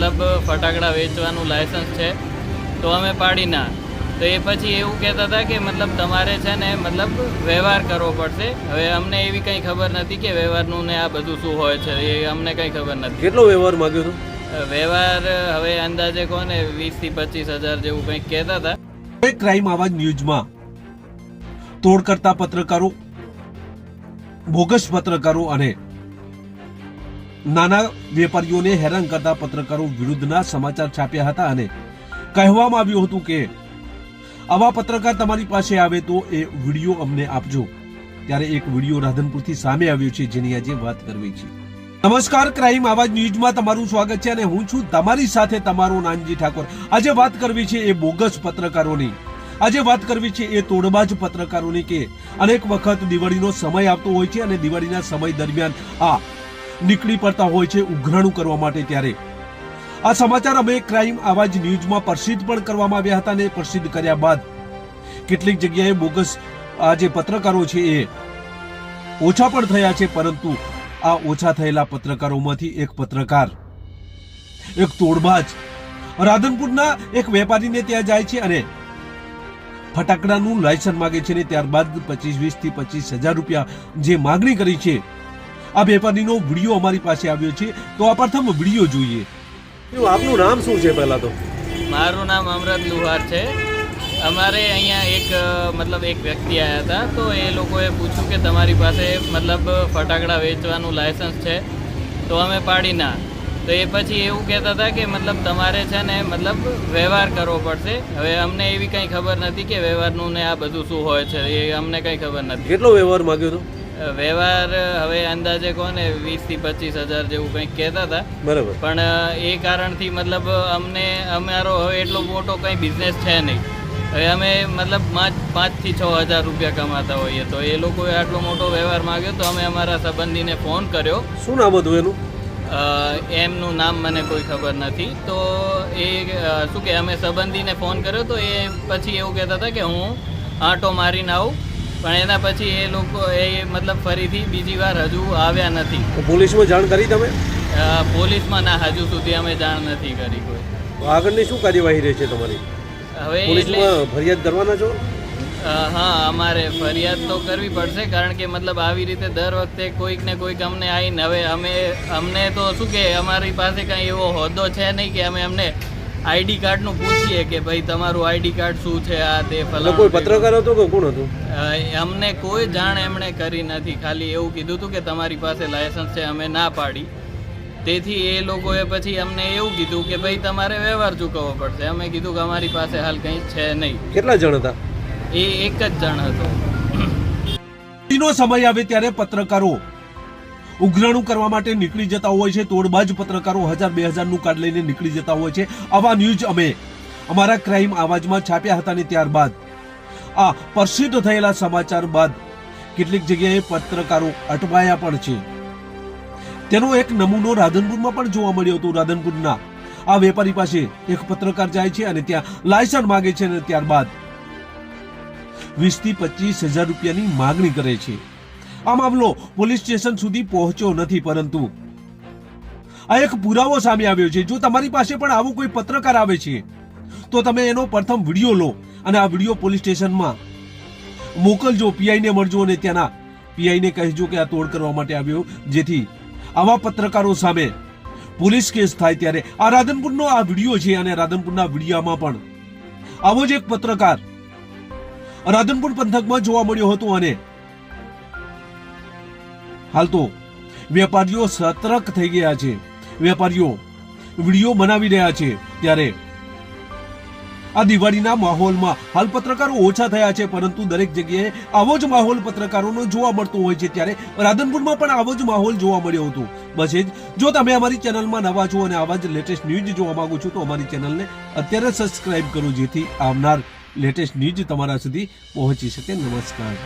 મતલબ ફટાકડા વેચવાનું લાયસન્સ છે તો અમે પાડી ના. તો એ પછી એવું કહેતા હતા કે મતલબ તમારે છે ને મતલબ વ્યવહાર કરવો પડશે. હવે અમને એવી કંઈ ખબર નથી કે વ્યવહારનું ને આ બધું શું હોય છે એ અમને કંઈ ખબર નથી. કેટલો વ્યવહાર માગ્યો હતો? વ્યવહાર હવે અંદાજે કોને વીસથી પચીસ હજાર જેવું કંઈક કહેતા હતા. ક્રાઇમ આવાજ ન્યૂઝમાં? તોડ કરતા પત્રકારો બોગસ પત્રકારો અને નાના વેપારીઓને હેરાન કરતા પત્રકારો વિરુદ્ધના સમાચાર છાપ્યા હતા અને કહેવામાં આવ્યું હતું કે, આવા પત્રકાર તમારી પાસે આવે તો એ વીડિયો અમને આપજો. ત્યારે એક વીડિયો રાધનપુરથી સામે આવ્યો છે, જેની આજે વાત કરવી છે. નમસ્કાર, ક્રાઇમ આવાજ ન્યૂઝમાં તમારું સ્વાગત છે અને હું છું તમારી સાથે તમારો નાનજી ઠાકોર. આજે વાત કરવી છે એ બોગસ પત્રકારોની. આજે વાત કરવી છે એ તોડબાજ પત્રકારોની કે અનેક વખત દિવાળીનો સમય આવતો હોય છે અને દિવાળીના સમય દરમિયાન આ નીકળી પડતા હોય છે ઉઘરાણું કરવા માટે ત્યારે. આ સમાચાર અમે ક્રાઇમ આવાજ ન્યૂઝમાં પ્રસિદ્ધ પણ કરવામાં આવ્યા હતા અને પ્રસિદ્ધ કર્યા બાદ કેટલીક જગ્યાએ બોગસ આ જે પત્રકારો છે એ ઓછા પણ થયા છે, પરંતુ આ ઓછા થયેલા પત્રકારોમાંથી એક પત્રકાર, એક તોડબાજ રાધનપુરના એક વેપારીને ત્યાં જાય છે અને ફટાકડાનું લાયસન્સ માગે છે ને ત્યારબાદ પચીસ વીસથી પચીસ હજાર રૂપિયા જે માગણી કરી છે આ વેપારીનો વીડિયો અમારી પાસે આવ્યો છે તો આ પ્રથમ વીડિયો જોઈએ. આપનું નામ શું છે પહેલા તો? મારું નામ અમરત લુહાર છે. અમારે અહીંયા એક મતલબ એક વ્યક્તિ આવ્યા હતા તો એ લોકોએ પૂછ્યું કે તમારી પાસે મતલબ ફટાકડા વેચવાનું લાયસન્સ છે તો અમે પાડી ના. તો એ પછી એવું કહેતા હતા કે મતલબ તમારે છે ને મતલબ વ્યવહાર કરવો પડશે. હવે અમને એવી કંઈ ખબર નથી કે વ્યવહારનું ને આ બધું શું હોય છે એ અમને કંઈ ખબર નથી. કેટલો વ્યવહાર માગ્યો હતો? વ્યવહાર હવે અંદાજે કોને વીસથી પચીસ હજાર જેવું કંઈક કહેતા હતા. બરાબર. પણ એ કારણથી મતલબ અમને અમારો હવે એટલો મોટો કંઈ બિઝનેસ છે નહીં. હવે અમે મતલબ પાંચ પાંચથી છ હજાર રૂપિયા કમાતા હોઈએ. તો એ લોકોએ આટલો મોટો વ્યવહાર માંગ્યો તો અમે અમારા સંબંધીને ફોન કર્યો. શું નામ હતું એનું? એમનું નામ મને કોઈ ખબર નથી. તો એ શું કે અમે સંબંધીને ફોન કર્યો તો એ પછી એવું કહેતા હતા કે હું આંટો મારીને આવું. પણ એના પછી એ લોકો એ મતલબ ફરીથી બીજી વાર હજુ આવ્યા નથી. પોલીસમાં જાણ કરી તમે? પોલીસમાં ના હજુ સુધી અમે જાણ નથી કરી કોઈ. આગળની શું કાર્યવાહી રહેશે તમારી? હવે પોલીસમાં ફરિયાદ કરવાના છો? હા અમારે ફરિયાદ તો કરવી પડશે કારણ કે મતલબ આવી રીતે દર વખતે કોઈક ને કોઈક અમને આવીને હવે અમે અમને તો શું કે અમારી પાસે કાંઈ એવો હોદ્દો છે નહીં કે અમે અમને આઈડી કાર્ડનું પૂછીએ કે ભાઈ તમારું આઈડી કાર્ડ શું છે આ તે ફલાણું કોઈ પત્રકાર હતો કે કોણ હતું? અમને કોઈ જાણ એમણે કરી નથી. ખાલી એવું કીધું હતું કે તમારી પાસે લાયસન્સ છે અમે ના પાડી. તેથી એ લોકોએ પછી અમને એવું કીધું કે ભાઈ તમારે વ્યવહાર ચૂકવવો પડશે. અમે કીધું કે અમારી પાસે હાલ કંઈ છે નહીં. કેટલા જણ હતા? એ એક જ જણ હતો. નો સમય આવે ત્યારે પત્રકારો ઉઘરાણું કરવા માટે નીકળી જતા હોય છે. તોડબાજ પત્રકારો હજાર બે હજારનું કાર્ડ લઈને નીકળી જતા હોય છે. આવા ન્યૂઝ અમે અમારા ક્રાઇમ આવાજમાં છાપ્યા હતા ને ત્યારબાદ. આ પ્રસિદ્ધ થયેલા સમાચાર બાદ કેટલીક જગ્યાએ પત્રકારો અટવાયા પણ છે. તેનો એક નમૂનો રાધનપુરમાં પણ જોવા મળ્યો હતો. રાધનપુરના આ વેપારી પાસે એક પત્રકાર જાય છે અને ત્યાં લાયસન્સ માગે છે અને ત્યારબાદ વીસથી પચીસ હજાર રૂપિયાની માગણી કરે છે. આ મામલો પોલીસ સ્ટેશન સુધી પહોંચ્યો નથી, પરંતુ આ એક પુરાવો સામે આવ્યો છે. જો તમારી પાસે પણ આવો કોઈ પત્રકાર આવે છે, તો તમે એનો પ્રથમ વીડિયો લો અને આ વીડિયો પોલીસ સ્ટેશનમાં મોકલજો, પીઆઈને મળજો અને ત્યાંના પીઆઈને કહેજો કે આ તોડ કરવા માટે આવ્યો. જેથી આવા પત્રકારો સામે પોલીસ કેસ થાય ત્યારે. આ રાધનપુરનો આ વીડિયો છે અને રાધનપુરના વિડીયામાં પણ આવો જ એક પત્રકાર રાધનપુર પંથકમાં જોવા મળ્યો હતો અને હાલ તો વેપારીઓ સતર્ક થઈ ગયા છે. વેપારીઓ વીડિયો બનાવી રહ્યા છે. ત્યારે આ દિવાળીના માહોલમાં હાલ પત્રકારો ઓછા થયા છે, પરંતુ દરેક જગ્યાએ આવો જ માહોલ પત્રકારોનો જોવા મળતો હોય છે. ત્યારે રાધનપુરમાં પણ આવો જ માહોલ જોવા મળ્યો હતો. બસ એ જ. જો તમે અમારી ચેનલમાં નવા છો અને આવા જ લેટેસ્ટ ન્યૂઝ જોવા માંગો છો, તો અમારી ચેનલને અત્યારે સબસ્ક્રાઇબ કરો, જેથી આવનાર લેટેસ્ટ ન્યૂઝ તમારા સુધી પહોંચી શકે. નમસ્કાર.